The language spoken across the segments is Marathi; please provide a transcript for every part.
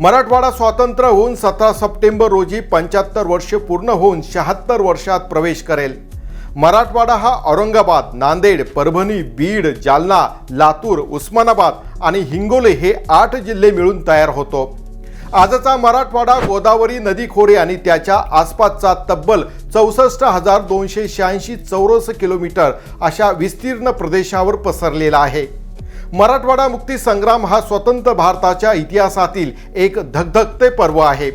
मराठवाडा स्वातंत्र्य होऊन सतरा सप्टेंबर रोजी पंच्याहत्तर वर्ष पूर्ण होऊन शहात्तर वर्षात प्रवेश करेल. मराठवाडा हा औरंगाबाद नांदेड परभणी बीड जालना लातूर उस्मानाबाद आणि हिंगोली हे आठ जिल्हे मिळून तयार होतो. आजचा मराठवाडा गोदावरी नदी खोरे आणि त्याच्या आसपासचा तब्बल चौसष्ट हजार दोनशे शहाऐंशी चौरस किलोमीटर अशा विस्तीर्ण प्रदेशावर पसरलेला आहे. मराठवाडा मुक्ती संग्राम हा स्वतंत्र भारताच्या इतिहासातील एक धगधगते पर्व आहे.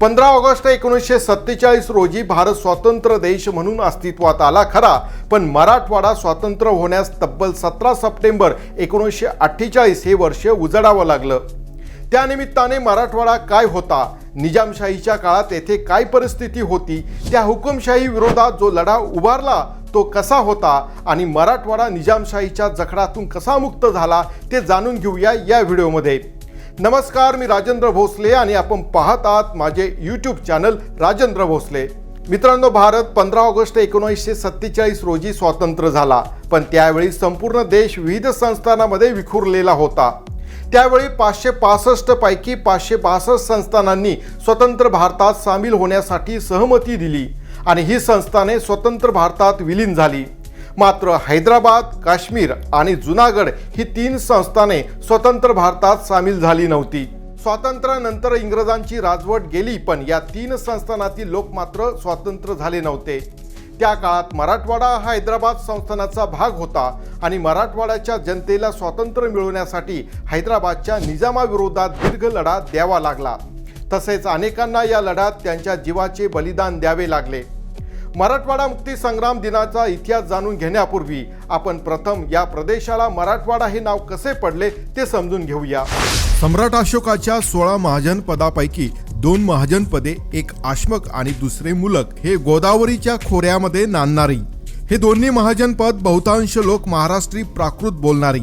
पंधरा ऑगस्ट एकोणीसशे सत्तेचाळीस रोजी भारत स्वतंत्र देश म्हणून अस्तित्वात आला खरा पण मराठवाडा स्वतंत्र होण्यास तब्बल सतरा सप्टेंबर एकोणीसशे अठ्ठेचाळीस हे वर्ष उजडावं लागलं. त्यानिमित्ताने मराठवाडा काय होता निजामशाहीच्या काळात येथे काय परिस्थिती होती त्या हुकुमशाही विरोधात जो लढा उभारला तो कसा होता आणि मराठवाडा निजामशाहीच्या जखडातून कसा मुक्त झाला ते जाणून घेऊया या व्हिडिओमध्ये. नमस्कार मी राजेंद्र भोसले आणि आपण पाहत आहात माझे यूट्यूब चॅनल राजेंद्र भोसले. मित्रांनो भारत पंधरा ऑगस्ट एकोणीसशे सत्तेचाळीस रोजी स्वातंत्र्य झाला पण त्यावेळी संपूर्ण देश विविध संस्थानामध्ये विखुरलेला होता. त्यावेळी पाचशे पासष्ट पैकी पाचशे बासष्ट संस्थानांनी स्वतंत्र भारतात सामील होण्यासाठी सहमती दिली. आणि ही संस्थाने स्वतंत्र भारतात विलीन झाली. मात्र हैदराबाद काश्मीर आणि जुनागड ही तीन संस्थाने स्वतंत्र भारतात सामील झाली नव्हती. स्वातंत्र्यानंतर इंग्रजांची राजवट गेली पण या तीन संस्थानातील लोक मात्र स्वतंत्र झाले नव्हते. त्या काळात मराठवाडा हा हैदराबाद संस्थानाचा भाग होता आणि मराठवाड्याच्या जनतेला स्वातंत्र्य मिळवण्यासाठी हैदराबादच्या निजामाविरोधात दीर्घ लढा द्यावा लागला. तसेच अनेकांना या लढ्यात त्यांच्या जीवाचे बलिदान द्यावे लागले. मराठवाडा मुक्ती संग्राम दिनाचा इतिहास जाणून घेण्यापूर्वी आपण प्रथम या प्रदेशाला मराठवाडा हे नाव कसे पडले ते समजून घेऊया. सम्राट अशोकाच्या सोळा महाजन पदापैकी दोन महाजन पदे एक आश्मक आणि दुसरे मुलक हे गोदावरीच्या खोऱ्यामध्ये नांदणारी. हे दोन्ही महाजन पद बहुतांश लोक महाराष्ट्री प्राकृत बोलणारी.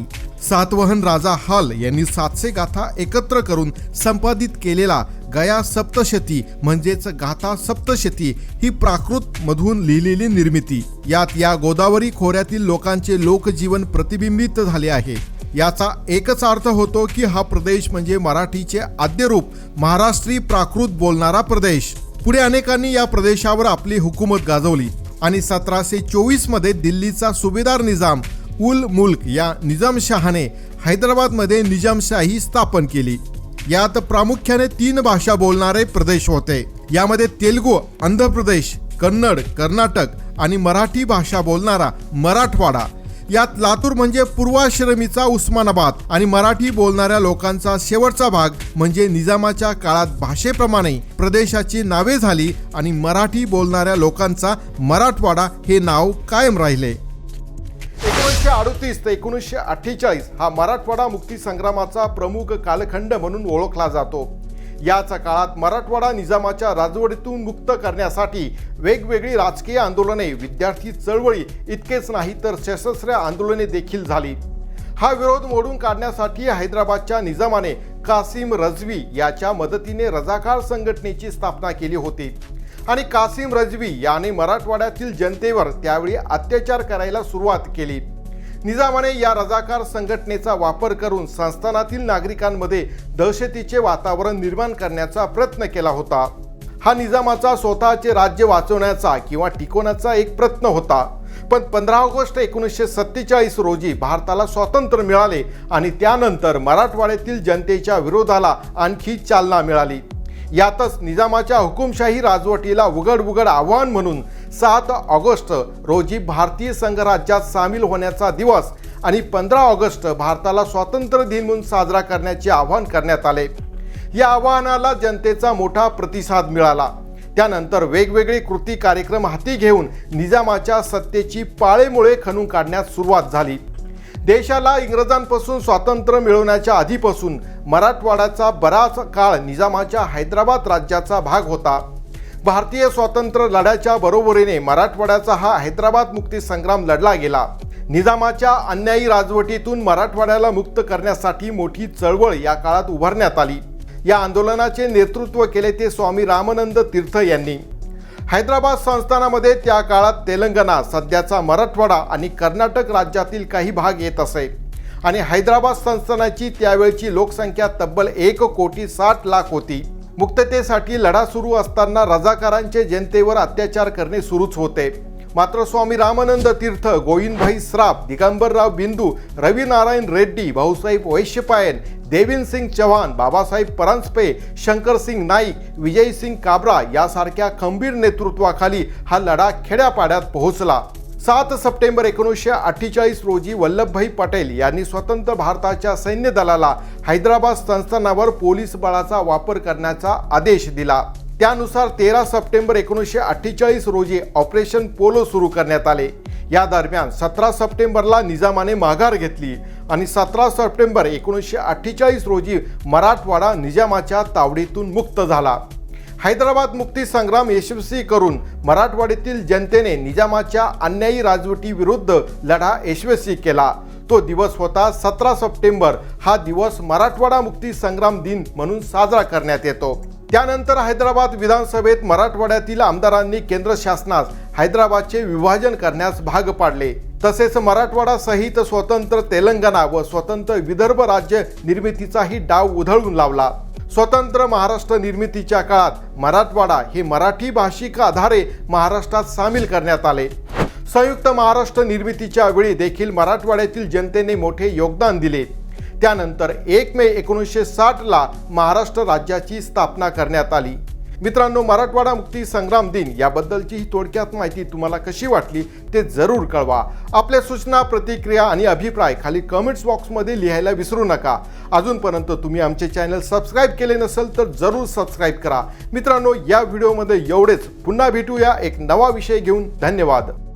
सातवहन राजा हाल यांनी सातशे गाथा एकत्र करून संपादित केलेला गया सप्तशती म्हणजेच गाथा सप्तशती ही प्राकृत मधून लिहिलेली निर्मिती. यात या गोदावरी खोऱ्यातील लोकांचे लोकजीवन प्रतिबिंबित झाले आहे. याचा एकच अर्थ होतो की हा प्रदेश म्हणजे मराठीचे आद्यरूप महाराष्ट्री प्राकृत बोलणारा प्रदेश. पुढे अनेकांनी या प्रदेशावर आपली हुकूमत गाजवली आणि सतराशे चोवीसमध्ये दिल्लीचा सुभेदार निजाम उल मुल्क या निजामशहाने हैदराबादमध्ये निजामशाही स्थापन केली. यात प्रामुख्याने तीन भाषा बोलणारे प्रदेश होते. यामध्ये तेलुगू आंध्र प्रदेश कन्नड कर्नाटक आणि मराठी भाषा बोलणारा मराठवाडा. यात लातूर म्हणजे पूर्वाश्रमीचा उस्मानाबाद आणि मराठी बोलणाऱ्या लोकांचा शेवटचा भाग म्हणजे निजामाच्या काळात भाषेप्रमाणे प्रदेशाची नावे झाली आणि मराठी बोलणाऱ्या लोकांचा मराठवाडा हे नाव कायम राहिले. एकोणीसशे अडतीस ते एकोणीसशे अठ्ठेचाळीस हा मराठवाडा मुक्ती संग्रामाचा प्रमुख कालखंड म्हणून ओळखला जातो. याच काळात मराठवाडा निजामाच्या राजवटीतून मुक्त करण्यासाठी वेगवेगळी राजकीय आंदोलने विद्यार्थी चळवळी इतकेच नाही तर सशस्त्र आंदोलने देखील झाली. हा विरोध मोडून काढण्यासाठी हैदराबादच्या निजामाने कासिम रजवी याच्या मदतीने रजाकार संघटनेची स्थापना केली होती. आणि कासिम रजवी याने मराठवाड्यातील जनतेवर त्यावेळी अत्याचार करायला सुरुवात केली. निजामाने या रजाकार संघटनेचा वापर करून संस्थानातील नागरिकांमध्ये दहशतीचे वातावरण निर्माण करण्याचा प्रयत्न केला होता. हा निजामाचा स्वतःचे राज्य वाचवण्याचा किंवा टिकवण्याचा एक प्रयत्न होता. पण पंधरा ऑगस्ट एकोणीसशे सत्तेचाळीस रोजी भारताला स्वातंत्र्य मिळाले आणि त्यानंतर मराठवाड्यातील जनतेच्या विरोधाला आणखी चालना मिळाली. यातच निजामाच्या हुकुमशाही राजवटीला उघड उघड आव्हान म्हणून सात ऑगस्ट रोजी भारतीय संघराज्यात सामील होण्याचा दिवस आणि पंधरा ऑगस्ट भारताला स्वातंत्र्य दिन म्हणून साजरा करण्याचे आवाहन करण्यात आले. या आवाहनाला जनतेचा मोठा प्रतिसाद मिळाला. त्यानंतर वेगवेगळे कृती कार्यक्रम हाती घेऊन निजामाच्या सत्तेची पाळेमुळे खणून काढण्यास सुरुवात झाली. देशाला इंग्रजांपासून स्वातंत्र्य मिळवण्याच्या आधीपासून मराठवाड्याचा बराच काळ निजामाच्या हैदराबाद राज्याचा भाग होता. भारतीय स्वातंत्र्य लढ्याच्या बरोबरीने मराठवाड्याचा हा हैदराबाद मुक्ती संग्राम लढला गेला. निजामाच्या अन्यायी राजवटीतून मराठवाड्याला मुक्त करण्यासाठी मोठी चळवळ या काळात उभारण्यात आली. या आंदोलनाचे नेतृत्व केले ते स्वामी रामानंद तीर्थ यांनी. हैदराबाद संस्थानामध्ये त्या काळात तेलंगणा सध्याचा मराठवाडा आणि कर्नाटक राज्यातील काही भाग येत असे. आणि हैदराबाद संस्थानाची त्यावेळची लोकसंख्या तब्बल एक कोटी साठ लाख होती. मुक्ततेसाठी लढा सुरू असताना रजाकारांचे जनतेवर अत्याचार करणे सुरूच होते. मात्र स्वामी रामानंद तीर्थ गोविंदभाई श्राप दिगंबरराव बिंदू रवी नारायण रेड्डी भाऊसाहेब वैश्यपायन देविंदसिंग चव्हाण बाबासाहेब परांजपे शंकरसिंग नाईक विजयसिंग काबरा यासारख्या खंबीर नेतृत्वाखाली हा लढा खेड्यापाड्यात पोहोचला. सात सप्टेंबर एकोणीसशे अठ्ठेचाळीस रोजी वल्लभभाई पटेल यांनी स्वतंत्र भारताच्या सैन्य दलाला हैदराबाद संस्थानावर पोलीस बळाचा वापर करण्याचा आदेश दिला. त्यानुसार तेरा सप्टेंबर एकोणीसशे अठ्ठेचाळीस रोजी ऑपरेशन पोलो सुरू करण्यात आले. या दरम्यान सतरा सप्टेंबरला निजामाने माघार घेतली आणि सतरा सप्टेंबर एकोणीसशे अठ्ठेचाळीस रोजी मराठवाडा निजामाच्या तावडीतून मुक्त झाला. हैदराबाद मुक्ती संग्राम यशस्वी करून मराठवाड्यातील जनतेने निजामाच्या अन्यायी राजवटीविरुद्ध लढा यशस्वी केला. तो दिवस होता सतरा सप्टेंबर. हा दिवस मराठवाडा मुक्ती संग्राम दिन म्हणून साजरा करण्यात येतो. त्यानंतर हैदराबाद विधानसभेत मराठवाड्यातील आमदारांनी केंद्र शासनास हैदराबादचे विभाजन करण्यास भाग पाडले. तसेच मराठवाडा सहित स्वतंत्र तेलंगणा व स्वतंत्र विदर्भ राज्य निर्मितीचाही डाव उधळून लावला. स्वतंत्र महाराष्ट्र निर्मितीच्या काळात मराठवाडा हे मराठी भाषिक आधारे महाराष्ट्रात सामील करण्यात आले. संयुक्त महाराष्ट्र निर्मितीच्या वेळी देखील मराठवाड्यातील जनतेने मोठे योगदान दिले. त्यानंतर एक मे एकोणीसशे साठला महाराष्ट्र राज्याची स्थापना करण्यात आली. मित्रांनो मराठवाडा मुक्ती संग्राम दिन याबद्दलची ही थोडक्यात माहिती तुम्हाला कशी वाटली ते जरूर कळवा. आपल्या सूचना प्रतिक्रिया आणि अभिप्राय खाली कमेंट्स बॉक्समध्ये लिहायला विसरू नका. अजूनपर्यंत तुम्ही आमचे चॅनल सबस्क्राईब केले नसेल तर जरूर सबस्क्राईब करा. मित्रांनो या व्हिडिओमध्ये एवढेच. पुन्हा भेटूया एक नवा विषय घेऊन. धन्यवाद.